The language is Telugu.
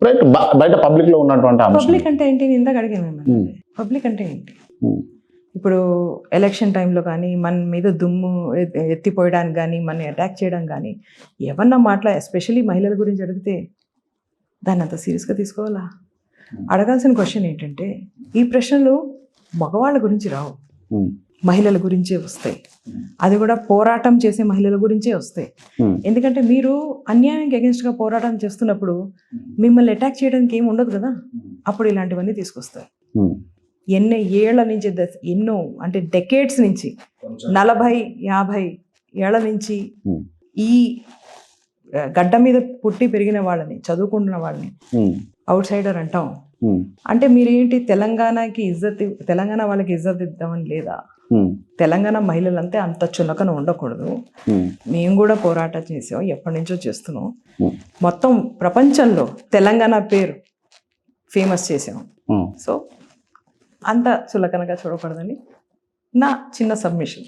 రైట్ బయట పబ్లిక్లో ఉన్నటువంటి పబ్లిక్ అంటే ఏంటి? నేను ఇందాక అడిగాను మిమ్మల్ని. Hmm. పబ్లిక్ అంటే ఏంటి? ఉమ్, ఇప్పుడు ఎలక్షన్ టైంలో కానీ మన మీద దుమ్ము ఎత్తిపోయడానికి కానీ మన అటాక్ చేయడం కానీ ఏమన్నా మాట్లా ఎస్పెషల్లీ మహిళల గురించి అడిగితే దాన్ని అంత సీరియస్గా తీసుకోవాలా? అడగాల్సిన క్వశ్చన్ ఏంటంటే ఈ ప్రశ్నలు మగవాళ్ళ గురించి రావు. మహిళల గురించే వస్తాయి. అది కూడా పోరాటం చేసే మహిళల గురించే వస్తాయి. ఎందుకంటే మీరు అన్యాయానికి అగెన్స్ట్గా పోరాటం చేస్తున్నప్పుడు మిమ్మల్ని అటాక్ చేయడానికి ఏమి ఉండదు కదా? అప్పుడు ఇలాంటివన్నీ తీసుకొస్తారు. ఉమ్, ఎన్నో ఏళ్ళ నుంచి ఎన్నో అంటే డెకేడ్స్ నుంచి నలభై యాభై ఏళ్ళ నుంచి ఈ గడ్డ మీద పుట్టి పెరిగిన వాళ్ళని చదువుకుంటున్న వాళ్ళని అవుట్ సైడర్ అంటాం అంటే మీరేంటి తెలంగాణకి ఇజ్జత్ తెలంగాణ వాళ్ళకి ఇజ్జత్ ఇద్దామని లేదా? తెలంగాణ మహిళలంతే అంత చులకన ఉండకూడదు. మేము కూడా పోరాటం చేసాం ఎప్పటి నుంచో చేస్తున్నాం. మొత్తం ప్రపంచంలో తెలంగాణ పేరు ఫేమస్ చేసాం. సో అంత చులకనగా చూడకూడదని నా చిన్న సబ్మిషన్.